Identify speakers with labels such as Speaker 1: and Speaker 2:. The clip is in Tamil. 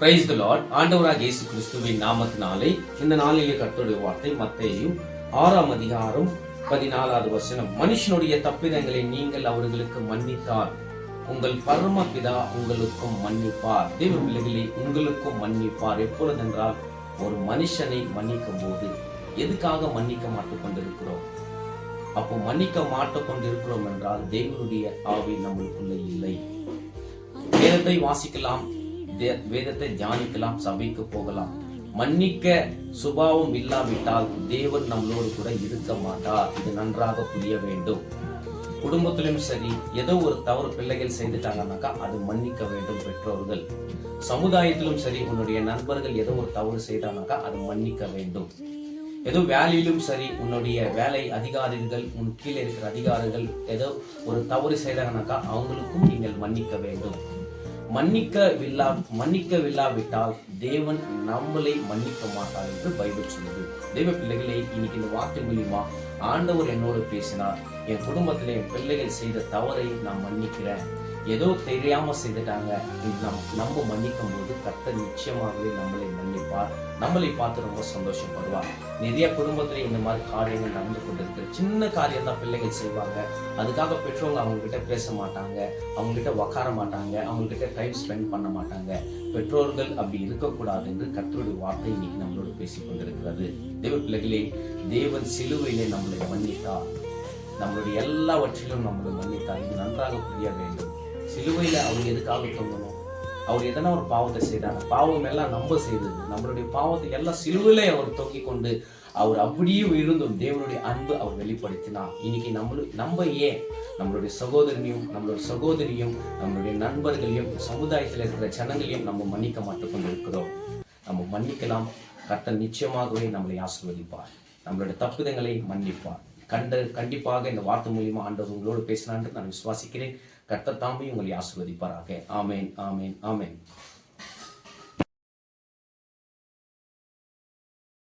Speaker 1: பிரைஸ் த லார்ட் ஆண்டவராக இயேசு கிறிஸ்துவின் நாமத்தினாலே இந்த நாளிலே கர்த்தருடைய வார்த்தை மத்தையும் ஆறாம் அதிகாரம் பதினாலாவது வசனம். மனுஷனுடைய தப்பிதங்களை நீங்கள் அவர்களுக்கு மன்னித்தார் உங்கள் பரம பிதா உங்களுக்கும் மன்னிப்பார். தெய்வ பிள்ளைகளை உங்களுக்கும் மன்னிப்பார். எப்பொழுதென்றால் ஒரு மனுஷனை மன்னிக்கும் போது எதுக்காக மன்னிக்க மாட்டுக் கொண்டிருக்கிறோம் அப்போ மன்னிக்க மாட்டுக் கொண்டிருக்கிறோம் என்றால் தேவனுடைய ஆவி நம்மளுக்குள்ள இல்லை. வேதத்தை வாசிக்கலாம். வேதத்தை தியானிக்கலாம் சபைக்கு போகலாம். மன்னிக்க சுபாவம் இல்லாவிட்டால் தேவன் நம்மளோடு கூட இருக்க மாட்டார். இது நன்றாக புரிய வேண்டும். குடும்பத்திலும் சரி ஏதோ ஒரு தவறு பிள்ளைகள் செய்துட்டாங்கன்னாக்கா அது மன்னிக்க வேண்டும் பெற்றோர்கள். சமுதாயத்திலும் சரி உன்னுடைய நண்பர்கள் ஏதோ ஒரு தவறு செய்தாங்கனாக்கா அது மன்னிக்க வேண்டும். ஏதோ வேலையிலும் சரி உன்னுடைய வேலை அதிகாரிகள் உன் கீழே இருக்கிற அதிகாரிகள் ஏதோ ஒரு தவறு செய்தாங்கனாக்கா அவங்களுக்கும் நீங்கள் மன்னிக்க வேண்டும். மன்னிக்கவில்லா மன்னிக்கவில்லாவிட்டால் தேவன் நம்மளை மன்னிக்க மாட்டார் என்று பைபிள் சொல்லுது. தெய்வ பிள்ளைகளை இன்னைக்கு இந்த வார்த்தை மூலியமா ஆண்டவர் என்னோடு பேசினார். என் குடும்பத்திலே என் பிள்ளைகள் செய்த தவறை நான் மன்னிக்கிறேன். ஏதோ தெரியாம செய்துட்டாங்க நம் நம்ம மன்னிக்கும் போது கர்த்தர் நிச்சயமாகவே நம்மளை மன்னிப்பார். நம்மளை பார்த்து ரொம்ப சந்தோஷப்படுவார். நிறைய குடும்பத்துல இந்த மாதிரி காரியங்கள் நடந்து கொண்டிருக்கு. சின்ன காரியம் தான் பிள்ளைகள் செய்வாங்க. அதுக்காக பெற்றவங்க அவங்க கிட்ட பேச மாட்டாங்க. அவங்க கிட்ட உக்கார மாட்டாங்க. அவங்க கிட்ட டைம் ஸ்பெண்ட் பண்ண மாட்டாங்க. பெற்றோர்கள் அப்படி இருக்கக்கூடாது என்று கத்தருடைய வார்த்தை இன்னைக்கு நம்மளோடு பேசிக் கொண்டிருக்கிறது. தேவ பிள்ளைகளே தேவன் சிலுவையிலே நம்மளை மன்னித்தார். நம்மளுடைய எல்லாவற்றிலும் நம்மளை மன்னித்தார். இது நன்றாக புரிய வேண்டும். சிலுவையில் அவர் எதுக்காக தொங்கணும்? அவர் எதனா ஒரு பாவத்தை செய்தார். பாவம் எல்லாம் நம்ம செய்தது. நம்மளுடைய பாவத்தை எல்லாம் சிலுவையிலே அவர் தொங்கிக் கொண்டு அவர் அப்படியே இருந்தும் தேவனுடைய அன்பு அவர் வெளிப்படுத்தினார். இன்னைக்கு நம்மளு நம்ம ஏன் நம்மளுடைய சகோதரனையும் நம்மளுடைய சகோதரியும் நம்மளுடைய நண்பர்களையும் சமுதாயத்தில் இருக்கிற ஜனங்களையும் நம்ம மன்னிக்க மாட்டுக் கொண்டிருக்கிறோம் நம்ம மன்னிக்கலாம். கர்த்தர் நிச்சயமாகவே நம்மளை ஆசீர்வதிப்பார். நம்மளுடைய தப்புதங்களை மன்னிப்பார். கண்ட கண்டிப்பாக இந்த வார்த்தை மூலியமா ஆண்டவர் உங்களோடு பேசினான்னு நான் விசுவாசிக்கிறேன். கர்த்தர் தாமே உங்களை ஆசிர்வதிப்பாராக. ஆமேன் ஆமேன் ஆமேன்.